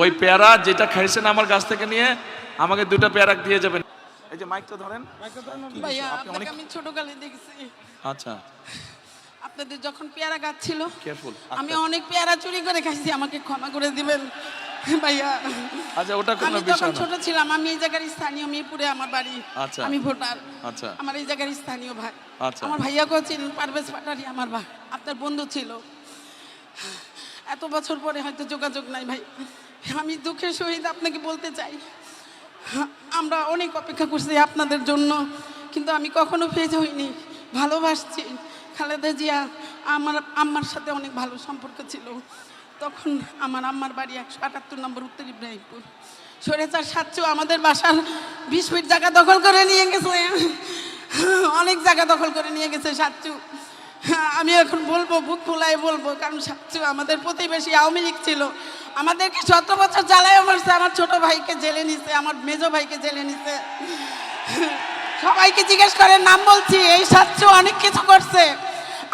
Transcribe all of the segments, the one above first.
ওই পেয়ারা যেটা খাইছেন আমার গাছ থেকে নিয়ে আমাকে দুটো পেয়ারা দিয়ে যাবেন। এই যে মাইকটা ধরেন। আমি ছোটকালে দেখেছি। আচ্ছা। আপনাদের যখন পেয়ারা গাছ ছিল কেয়ারফুল আমি অনেক পেয়ারা চুরি করে খাইছি আমাকে ক্ষমা করে দিবেন ভাইয়া। আচ্ছা ওটা কোনো বিষয় না। ছোট ছিলাম আমি এই জায়গার স্থানীয় মিরপুরে আমার বাড়ি আচ্ছা। আমি ভোটার। আচ্ছা। আমার এই জায়গার স্থানীয় ভাই। আচ্ছা। আমার পারভেজ পাটারি আমার ভাই আপনার বন্ধু ছিল। এত বছর পরে হয়তো যোগাযোগ নাই ভাই। আমি দুঃখের সহিত আপনাকে বলতে চাই। আমরা অনেক অপেক্ষা করছি আপনাদের জন্য, কিন্তু আমি কখনো ফেজ হইনি, ভালোবাসছি। খালেদা জিয়া আমার আম্মার সাথে অনেক ভালো সম্পর্ক ছিল। তখন আমার আম্মার বাড়ি একশো আটাত্তর নম্বর উত্তর ইব্রাহিমপুর। সরেচার সাতচু আমাদের বাসার বিশ ফিট জায়গা দখল করে নিয়ে গেছে। অনেক জায়গা দখল করে নিয়ে গেছে সাতচু আমি এখন বলব বুক খোলাই বলব, কারণ সাতচু আমাদের প্রতিবেশী আওয়ামী লীগ ছিল। আমাদেরকে সতেরো বছর জ্বালায় মারছে, আমার ছোট ভাইকে জেলে নিছে, আমার মেজো ভাইকে জেলে নিছে। সবাইকে জিজ্ঞেস করে নাম বলছি, এই সাতচু অনেক কিছু করছে।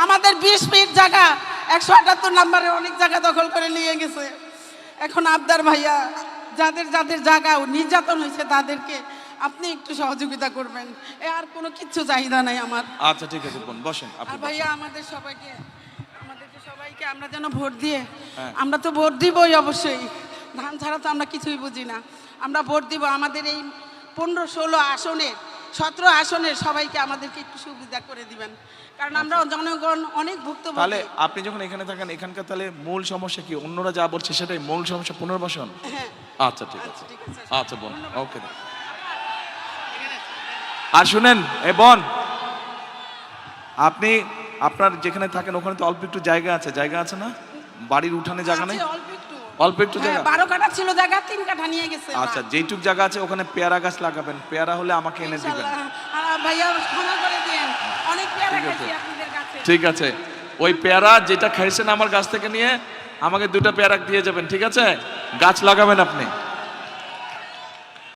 আমাদের বিশ ফিট জায়গা, একশো আটাত্তর নাম্বারে অনেক জায়গা দখল করে নিয়ে গেছে। এখন আবদার ভাইয়া যাদের যাদের জায়গা নির্যাতন হয়েছে তাদেরকে আপনি একটু সহযোগিতা করবেন। এ আর কোনো কিচ্ছু চাহিদা নাই আমার। আচ্ছা ঠিক আছে বোন বসেন আপনি আর ভাইয়া আমাদের সবাইকে আমাদেরকে সবাইকে আমরা যেন ভোট দিয়ে হ্যাঁ। আমরা তো ভোট দিবই অবশ্যই। ধান ছাড়া তো আমরা কিছুই বুঝি না। আমরা ভোট দিব আমাদের এই পনেরো ষোলো আসনের সতেরো আসনের সবাইকে আমাদেরকে একটু সুবিধা করে দিবেন। কারণ আমরা জনগণ অনেক ভুক্ত তাহলে আপনি যখন এখানে থাকেন এখানকার তাহলে মূল সমস্যা কি? অন্যরা যা বলছে সেটাই মূল সমস্যা পুনর্বাসন? হ্যাঁ। আচ্ছা ঠিক আছে। আচ্ছা বোন ওকে আর শুনেন এ বোন আপনি আপনার যেখানে থাকেন ওখানে তো অল্প একটু জায়গা আছে। জায়গা আছে না? বাড়ির উঠানে জায়গা নেই? অল্প একটু। একটু হ্যাঁ, জায়গা বারো কাঠা ছিল জায়গা তিন কাঠা নিয়ে গেছে আচ্ছা যেইটুক জায়গা আছে ওখানে পেয়ারা গাছ লাগাবেন। পেয়ারা হলে আমাকে এনে দিবেন। ভাইয়া ক্ষমা করে দিয়েন। অনেক পেয়ারা ঠিক আছে। খাইছি আপনাদের কাছে। ঠিক আছে। ওই পেয়ারা যেটা খাইছেন আমার গাছ থেকে নিয়ে আমাকে দুটো পেয়ারা দিয়ে যাবেন ঠিক আছে? গাছ লাগাবেন আপনি।